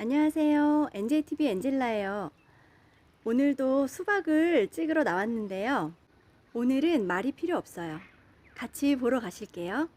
안녕하세요. NJTV 엔젤라예요. 오늘도 수박을 찍으러 나왔는데요. 오늘은 말이 필요 없어요. 같이 보러 가실게요.